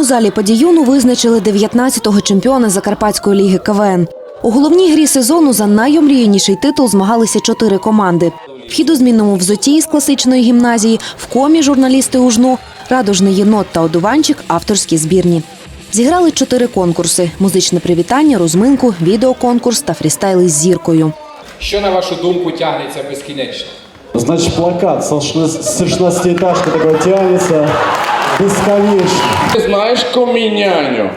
актовому залі падіюну визначили 19-го чемпіона Закарпатської ліги КВН. У головній грі сезону за найомріяніший титул змагалися чотири команди. В хідозмінному взуті з класичної гімназії, в комі журналісти ужну, радужний єнот та одуванчик авторські збірні. Зіграли чотири конкурси: музичне привітання, розминку, відеоконкурс та фрістайли з зіркою. Що на вашу думку тягнеться безкінечно? Значит, плакат со шна- с 16-этажки такой бесконечно. Ти знаєш коміняню?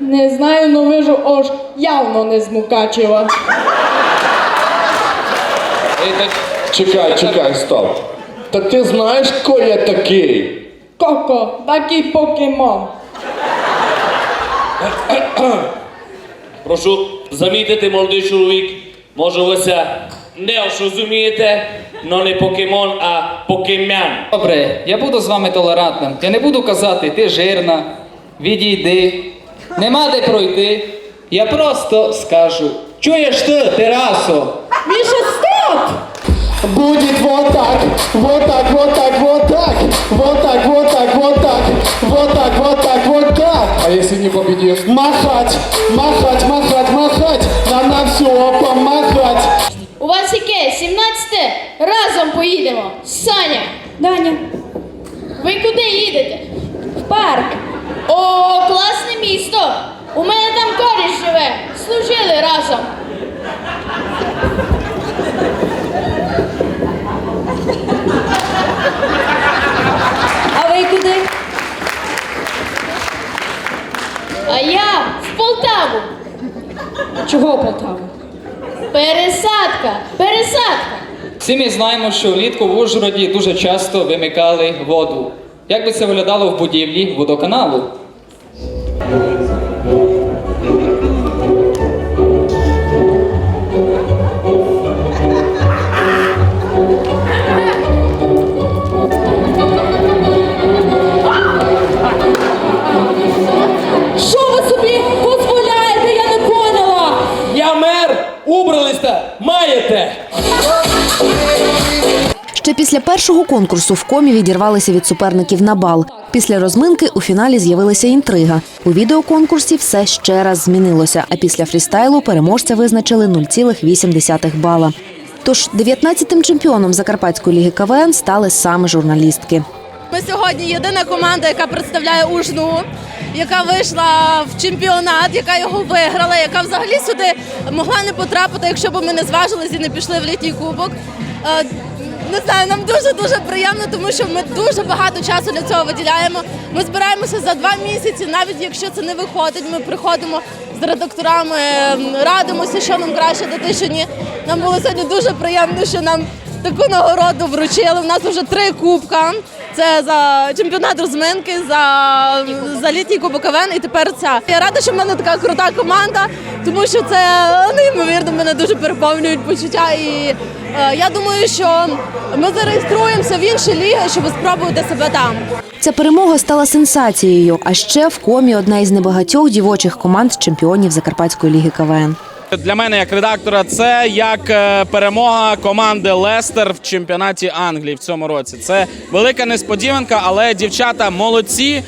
Не знаю, но вижу ож явно не з Мукачева. Так, Чекай, чекай, стоп. Та ти знаєш, хто я такий? Коко, такий покемон. Прошу замітити, молодий чоловік, може це не ось розумієте, но не покемон, а покемян. Добре, я буду з вами толерантним. Я не буду казати, ти жирна, відійди, нема де пройти. Я просто скажу: чуєш ти, терасо? Міша, стоп! Будет вот так, вот так, вот так, вот так, вот так, вот так, вот так, вот так, вот так, вот так. а якщо не победиш? Махать, махать, махать, махать, нам на все помахать. Поїдемо. Саня. Даня. Ви куди їдете? В парк. О, класне місто. У мене там коріш живе. Служили разом. А ви куди? А я в Полтаву. Чого Полтаву? Пересадка! Пересадка! Всі ми знаємо, що влітку в Ужгороді дуже часто вимикали воду. Як би це виглядало в будівлі водоканалу? Ще після першого конкурсу в комі відірвалися від суперників на бал. Після розминки у фіналі з'явилася інтрига. У відеоконкурсі все ще раз змінилося, а після фрістайлу переможця визначили 0,8 бала. Тож 19-тим чемпіоном Закарпатської ліги КВН стали саме журналістки. Ми сьогодні єдина команда, яка представляє Ужну, яка вийшла в чемпіонат, яка його виграла, яка взагалі сюди могла не потрапити, якщо б ми не зважились і не пішли в літній кубок. Не знаю, нам дуже дуже приємно, тому що ми дуже багато часу для цього виділяємо. Ми збираємося за два місяці, навіть якщо це не виходить. Ми приходимо з редакторами, радимося, що нам краще дати, що ні. Нам було сьогодні дуже приємно, що нам таку нагороду вручили. У нас вже три кубка. Це за чемпіонат розминки, за, за літній кубок КВН і тепер ця. Я рада, що в мене така крута команда, тому що це неймовірно мене дуже переповнюють почуття. І е, я думаю, що ми зареєструємося в інші ліги, щоб спробувати себе там. Ця перемога стала сенсацією. А ще в комі одна із небагатьох дівочих команд чемпіонів Закарпатської ліги КВН. Для мене як редактора це як е, перемога команди Лестер в чемпіонаті Англії в цьому році. Це велика несподіванка, але дівчата молодці.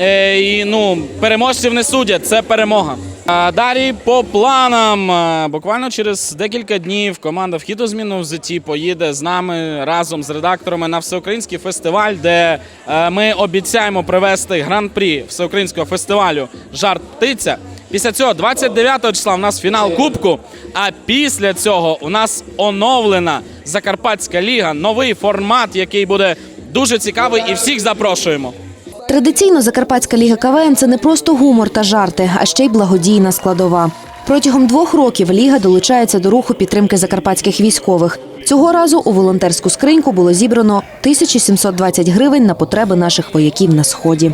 е, І ну, переможців не судять. Це перемога. Далі по планам. Е, Буквально через декілька днів команда в хідозміну в зеті поїде з нами разом з редакторами на всеукраїнський фестиваль, де ми обіцяємо привезти гран-прі всеукраїнського фестивалю Жарт птиця. Після цього 29 числа у нас фінал Кубку. А після цього у нас оновлена Закарпатська ліга, новий формат, який буде дуже цікавий, і всіх запрошуємо. Традиційно Закарпатська ліга КВН – це не просто гумор та жарти, а ще й благодійна складова. Протягом двох років ліга долучається до руху підтримки закарпатських військових. Цього разу у волонтерську скриньку було зібрано 1720 гривень на потреби наших вояків на сході.